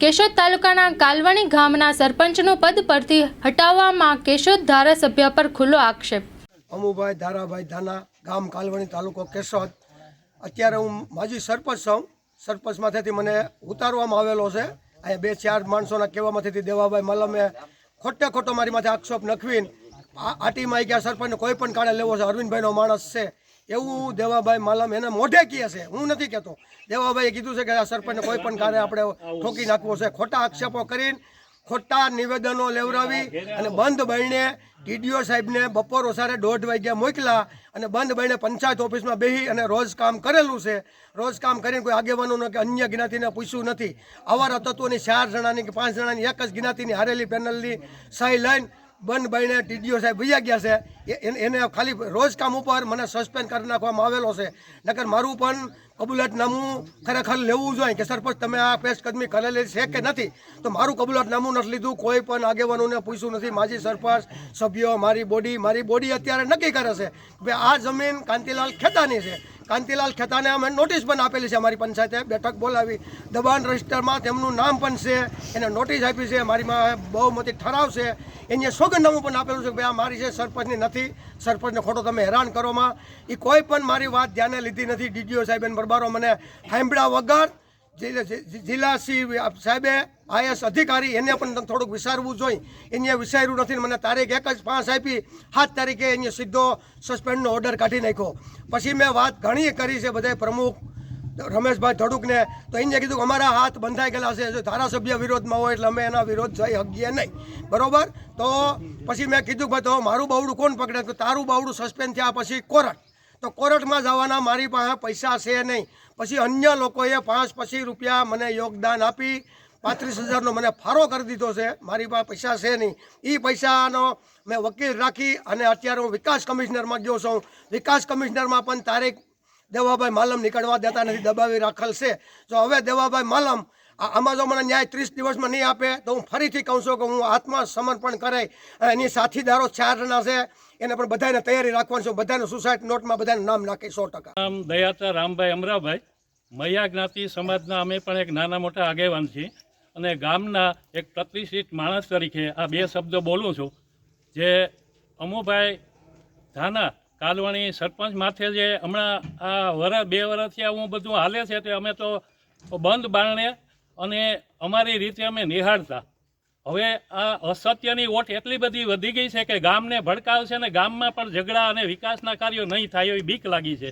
કેશોદ તાલુકાના કાલવણી ગામના સરપંચનું પદ પરથી હટાવવામાં કેશોદ ધારાસભ્ય પર ખુલ્લો આક્ષેપ. અમુભાઈ, ધારાભાઈ, ધાના ગામ કાલવણી તાલુકો કેશોદ. અત્યારે હું માજી સરપંચ છું. સરપંચમાંથી મને ઉતારવામાં આવેલો છે. અહીંયા બે, ચાર માણસોના કહેવામાંથી દેવાભાઈ મલમે ખોટે ખોટો મારી માથે આક્ષેપ નખવીને આટીમાં ગયા સરપંચને કોઈ પણ કાળે લેવો છે. અરવિંદભાઈનો માણસ છે. એવું દેવાભાઈ માલમ એને મોઢે કહે છે, હું નથી કહેતો. દેવાભાઈએ કીધું છે કે આ સરપંચને કોઈ પણ કાર્ય આપણે ઠોકી નાખવો છે. ખોટા આક્ષેપો કરીને ખોટા નિવેદનો લેવડાવી અને બંધ બહીને ટીડીઓ સાહેબને બપોર ઓસારે દોઢ વાગ્યા મોકલા અને બંધ બહીને પંચાયત ઓફિસમાં બેસી અને રોજ કામ કરેલું છે. રોજ કામ કરીને કોઈ આગેવાનોને કે અન્ય જ્ઞાતિને પૂછ્યું નથી. આવા તત્વોની ચાર જણાની કે પાંચ જણાની એક જ જ્ઞાતિની હારેલી પેનલની સહી લઈને બંધ બને ટીડીઓ સાહેબ ભૈયા ગયા છે. એને ખાલી રોજ કામ ઉપર મને સસ્પેન્ડ કરી નાખવામાં આવેલો છે. નકર મારું પણ કબૂલાતનામું ખરેખર લેવું જોઈએ કે સરપંચ તમે આ પેશકદમી કરેલી છે કે નથી? તો મારું કબૂલાતનામું નથી લીધું. કોઈ પણ આગેવાનોને પૂછ્યું નથી. માજી સરપંચ, સભ્યો, મારી બોડી મારી બોડી અત્યારે નક્કી કરે છે કે આ જમીન કાંતિલાલ ખેતાની છે. કાંતિલાલ ખેતાને અમે નોટિસ પણ આપેલી છે અમારી પંચાયતે. બેઠક બોલાવી. દબાણ રજિસ્ટરમાં તેમનું નામ પણ છે. એને નોટિસ આપી છે. મારીમાં બહુમતી ઠરાવ છે. એને સોગંદનામું પણ આપેલું છે કે ભાઈ આ મારી છે, સરપંચની નથી. સરપંચને ખોટો તમે હેરાન કરોમાં એ કોઈ પણ મારી વાત ધ્યાને લીધી નથી. ડીડીઓ સાહેબે બરબારો મને સાંભળ્યા વગર જિલ્લા શ્રી સાહેબે આઈએસ અધિકારી એને પણ થોડુંક વિચારવું જોઈએ એને વિચાર્યું નથી મને તારીખ એક જ પાંચ આપી. સાત તારીખે એને સીધો સસ્પેન્ડનો ઓર્ડર કાઢી નાખ્યો. પછી મેં વાત ઘણી કરી છે બધા પ્રમુખ, રમેશભાઈ ધડુકને. તો એને કીધું કે અમારા હાથ બંધાઈ ગયેલા છે. જો ધારાસભ્ય વિરોધમાં હોય એટલે અમે એના વિરોધ જઈ શકીએ નહીં. બરોબર? તો પછી મેં કીધું ભાઈ તો મારું બાવડું કોણ પકડે? તો તારું બાવડું સસ્પેન્ડ થયા પછી કોર્ટ. તો કોર્ટમાં જવાના મારી પાસે પૈસા છે નહીં. પછી અન્ય લોકોએ પાંચ પછી રૂપિયા મને યોગદાન આપી, પાંત્રીસ હજારનો મને ફાળો કરી દીધો છે. મારી પાસે પૈસા છે નહીં. એ પૈસાનો મેં વકીલ રાખી અને અત્યારે હું વિકાસ કમિશનરમાં ગયો છું. વિકાસ કમિશનરમાં પણ તારીખ દેવાભાઈ માલમ નીકળવા દેતા નથી, દબાવી રાખેલ છે. જો હવે દેવાભાઈ માલમ આમાં જો મને ન્યાય ત્રીસ દિવસમાં નહીં આપે તો હું ફરીથી કહું છું કે હું આત્મસમર્પણ કરે. અને એની સાથીદારો ચાર જણા છે. એને પણ બધાને તૈયારી રાખવાની છું. બધાને સુસાઇડ નોટમાં બધાને નામ નાખી સો ટકા. દયાતા રામભાઈ અમરાભાઈ. મૈયા જ્ઞાતિ સમાજના અમે પણ એક નાના મોટા આગેવાન છીએ. અને ગામના એક પ્રતિષ્ઠિત માણસ તરીકે આ બે શબ્દો બોલું છું. જે અમુભાઈ ધાના કાલવાણી સરપંચ માથે જે હમણાં આ વરસ બે વર્ષથી હું બધું હાલે છે તે અમે તો બંધ બારણે અને અમારી રીતે અમે નિહાળતા. હવે આ અસત્યની ઓટ એટલી બધી વધી ગઈ છે કે ગામને ભડકાવશે ને ગામમાં પણ ઝઘડા અને વિકાસના કાર્યો નહીં થાય એવી બીક લાગી છે.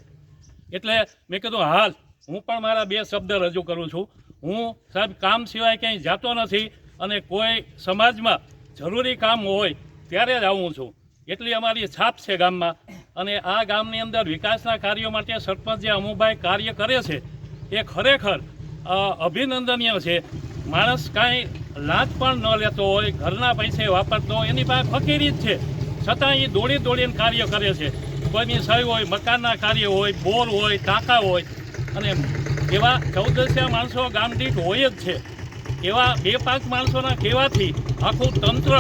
એટલે મેં કીધું, હાલ, હું પણ મારા બે શબ્દ રજૂ કરું છું. હું સાહેબ કામ સિવાય ક્યાંય જાતો નથી અને કોઈ સમાજમાં જરૂરી કામ હોય ત્યારે જ આવું છું. એટલી અમારી છાપ છે ગામમાં. અને આ ગામની અંદર વિકાસના કાર્યો માટે સરપંચ જે અમુભાઈ કાર્ય કરે છે. એ ખરેખર અભિનંદનીય છે. માણસ કાંઈ લાંચ પણ ન લેતો હોય, ઘરના પૈસે વાપરતો હોય, એની પાસે ફકીરી જ છે. છતાં એ દોડી દોડીને કાર્ય કરે છે. કોઈની સહી હોય, મકાનના કાર્ય હોય, બોર હોય, ટાંકા હોય, અને એવા ચૌદસ્યા માણસો ગામદીઠ હોય જ છે. એવા બે પાંચ માણસોના કહેવાથી આખું તંત્ર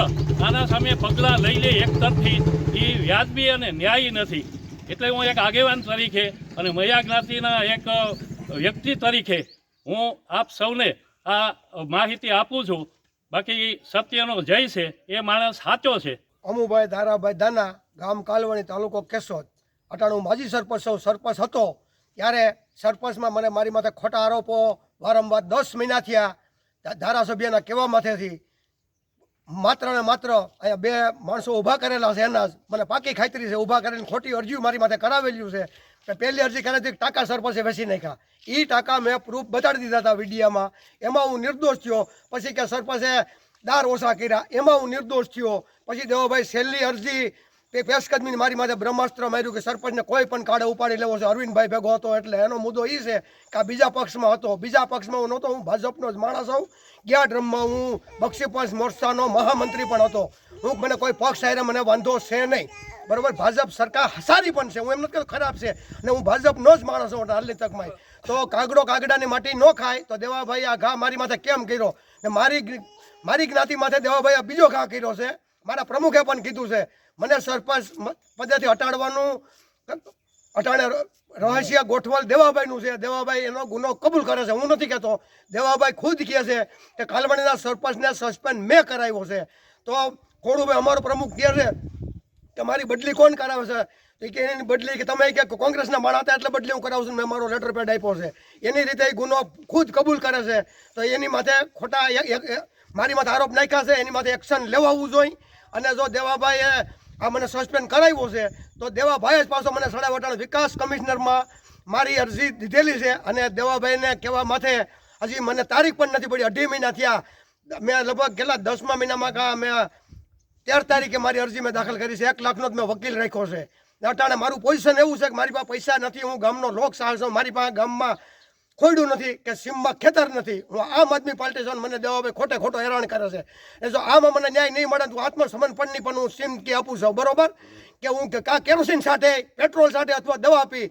આના સામે પગલાં લઈ લે એક તરફથી. એ વ્યાજબી અને ન્યાયી નથી. એટલે હું એક આગેવાન તરીકે અને મયા જ્ઞાતિના એક વ્યક્તિ તરીકે હું આપ સૌને આ માહિતી આપું છું. બાકી સત્યનો જય છે, એ માણસ સાચો છે. અમુભાઈ ધારાભાઈ દાના, ગામ કાલવણી તાલુકો કેશોદ. અટાણું માજી સરપંચ હું સરપંચ હતો. ત્યારે સરપંચમાં મને મારી માથે ખોટા આરોપો વારંવાર દસ મહિના થયા. ધારાસભ્યના કહેવા માથેથી માત્ર ને માત્ર અહીંયા બે માણસો ઊભા કરેલા છે એના મને પાકી ખાતરી છે, ઊભા કરીને ખોટી અરજી મારી માથે કરાવેલી છે. કે પહેલી અરજી કરેલી ટાકા સરપંચે વેચી નાખ્યા. એ ટાકા મેં પ્રૂફ બતાડી દીધા હતા વિડીયામાં. એમાં હું નિર્દોષ થયો. પછી કે સરપંચે દાર ઓછા કર્યા. એમાં હું નિર્દોષ થયો. પછી દેવાભાઈ છેલ્લી અરજી તે પેશકદમીને મારી માથે બ્રહ્માસ્ત્ર માર્યું કે સરપંચને કોઈ પણ કાળે ઉપાડી લેવો છે. અરવિંદભાઈ ભેગો હતો એટલે એનો મુદ્દો એ છે કે આ બીજા પક્ષમાં હતો. બીજા પક્ષમાં હું નહોતો, હું ભાજપનો જ માણસ હોઉં. ગયા ડ્રમમાં હું? બક્ષીપંચ મોરચાનો મહામંત્રી પણ હતો. હું મને કોઈ પક્ષ આરે મને વાંધો છે નહીં. બરોબર? ભાજપ સરકાર સારી પણ છે. હું એમ નથી ખરાબ છે. અને હું ભાજપનો જ માણસ હોઉં હાલની તકમાં. તો કાગડો કાગડાની માટી ન ખાય, તો દેવાભાઈ આ ઘા મારી માથે કેમ કર્યો? ને મારી મારી જ્ઞાતિ માથે દેવાભાઈ આ બીજો ઘા કર્યો છે. મારા પ્રમુખે પણ કીધું છે. મને સરપંચ પદેથી હટાડવાનું અટાણે રહસ્ય ગોઠવલ દેવાભાઈનું છે. દેવાભાઈ એનો ગુનો કબૂલ કરે છે. હું નથી કહેતો. દેવાભાઈ ખુદ કહે છે કે કાલવણીના સરપંચને સસ્પેન્ડ મેં કરાવ્યો છે. તો ખોડુભાઈ અમારો પ્રમુખ કહે છે કે મારી બદલી કોણ કરાવે છે? કે એની બદલી કે તમે કે કોંગ્રેસના માણા હતા એટલે બદલી હું કરાવું છું મેં મારો લેટર પેડ આપ્યો છે. એની રીતે એ ગુનો ખુદ કબૂલ કરે છે. તો એની માથે ખોટા મારી માથે આરોપ નાખ્યા છે. એની માથે એક્શન લેવાવું જોઈએ. અને જો દેવાભાઈએ આ મને સસ્પેન્ડ કરાવ્યો છે. તો દેવાભાઈ જ પાછો મને સડાવટાણ વિકાસ કમિશનરમાં મારી અરજી દીધેલી છે અને દેવાભાઈને કહેવા માથે હજી મને તારીખ પણ નથી પડી. અઢી મહિના થયા. મેં લગભગ કેટલા દસમા મહિનામાં કા મેં તેર તારીખે મારી અરજી મેં દાખલ કરી છે. એક લાખનો જ મેં વકીલ રાખ્યો છે. અટાણે મારું પોઝિશન એવું છે કે મારી પાસે પૈસા નથી. હું ગામનો લોક સાહસ છું. મારી પાસે ગામમાં ખોયડું નથી કે સીમમાં ખેતર નથી. હું આમ આદમી પાર્ટી છે મને દેવાભાઈ ખોટે ખોટો હેરાન કરે છે. એ જો આમાં મને ન્યાય નહીં મળે તો આત્મસમર્પણની પણ હું સીમ કે આપું છું. બરોબર? કે હું કે કેરોસીન સાથે, પેટ્રોલ સાથે અથવા દવા આપી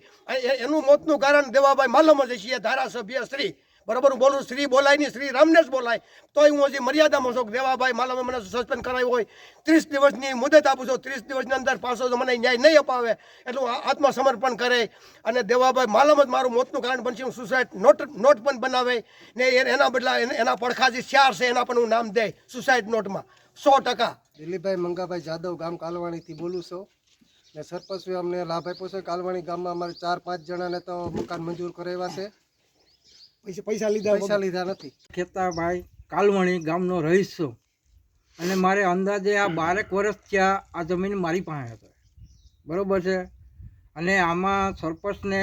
એનું મોતનું કારણ દેવાભાઈ માલમ જ છીએ ધારાસભ્ય શ્રી બરોબર, હું બોલું, શ્રી બોલાય નહીં, શ્રી રામને જ બોલાય. તોય હું હજી મર્યાદામાં છું દેવાભાઈ માલમે મને સસ્પેન્ડ કરાવ્યું હોય. ત્રીસ દિવસની મુદત આપું છું. ત્રીસ દિવસની અંદર પાછો મને ન્યાય નહીં અપાવે. એટલે હું આત્મસમર્પણ કરે અને દેવાભાઈ માલમ જ મારું મોતનું કારણ બનશે. હું સુસાઇડ નોટ નોટ પણ બનાવે ને એના બદલા એના પડખા જે શ્યાર છે, એના પણ હું નામ દે સુસાઇડ નોટમાં સો ટકા. દિલીપભાઈ મંગાભાઈ જાદવ ગામ કાલવાણીથી બોલું છું. ને સરપંચે અમને લાભ આપ્યો છે. કાલવાણી ગામમાં અમારે ચાર પાંચ જણાને તો મકાન મંજૂર કરાવ્યા છે. પૈસા પૈસા લીધા પૈસા લીધા નથી. ખેતાભાઈ કાલવણી ગામનો રહીશ છું. અને મારે અંદાજે આ બારેક વર્ષ થયા આ જમીન મારી પાસે હતો. બરાબર છે? અને આમાં સરપંચને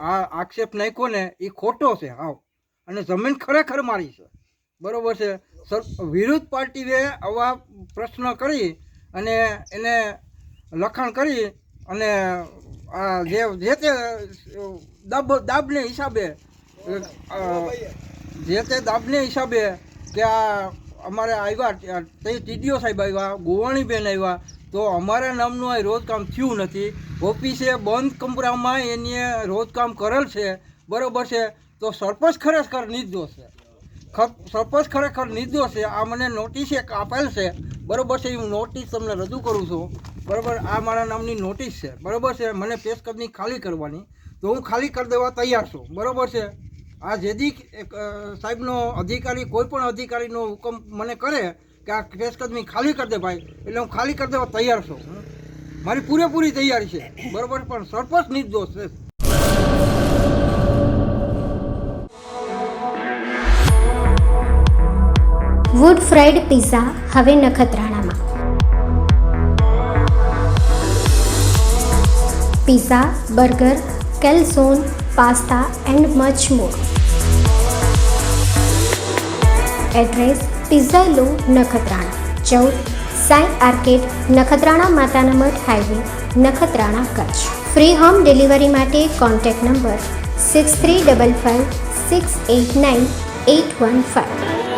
આ આક્ષેપ નાખ્યો ને એ ખોટો છે હાવ. અને જમીન ખરેખર મારી છે. બરોબર છે? સર વિરુદ્ધ પાર્ટીએ આવા પ્રશ્ન કરી અને એને લખાણ કરી અને આ જે જે તે દાબ દાબને હિસાબે જે તે દાબને હિસાબે કે આ અમારે આવ્યા તે ટીડીઓ સાહેબ આવ્યા, ગોવાણીબેન આવ્યા, તો અમારા નામનું આ રોજકામ થયું નથી. ઓફિસે બંધ કમરામાં એની રોજકામ કરેલ છે, બરોબર છે. તો સરપંચ ખરેખર નિર્દોષ છે. સરપંચ ખરેખર નિર્દોષ છે. આ મને નોટિસ એક આપેલ છે. બરોબર છે હું નોટિસ તમને રજૂ કરું છું. બરોબર, આ મારા નામની નોટિસ છે. બરોબર છે, મને પેશકદની ખાલી કરવાની. તો હું ખાલી કરી દેવા તૈયાર છું. બરોબર છે. આ જેદી સાહેબનો અધિકારી, કોઈ પણ અધિકારીનો હુકમ મને કરે કે આ પેશકદમી ખાલી કરી દે ભાઈ, એટલે હું ખાલી કરી દેવા તૈયાર છું. મારી પૂરેપૂરી તૈયારી છે. બરોબર, પણ સરપંચ નિર્દોષ છે. વુડ ફ્રાઈડ પિઝા હવે નખત્રાણામાં. Pizza burger calzone pasta and much more address pizza લો નખત્રાણા ચૌદ સાઈ આર્કેડ નખત્રાણા માતાના મઠ highway Nakhatrana Kutch free home delivery માટે contact number six three double five six eight nine eight one five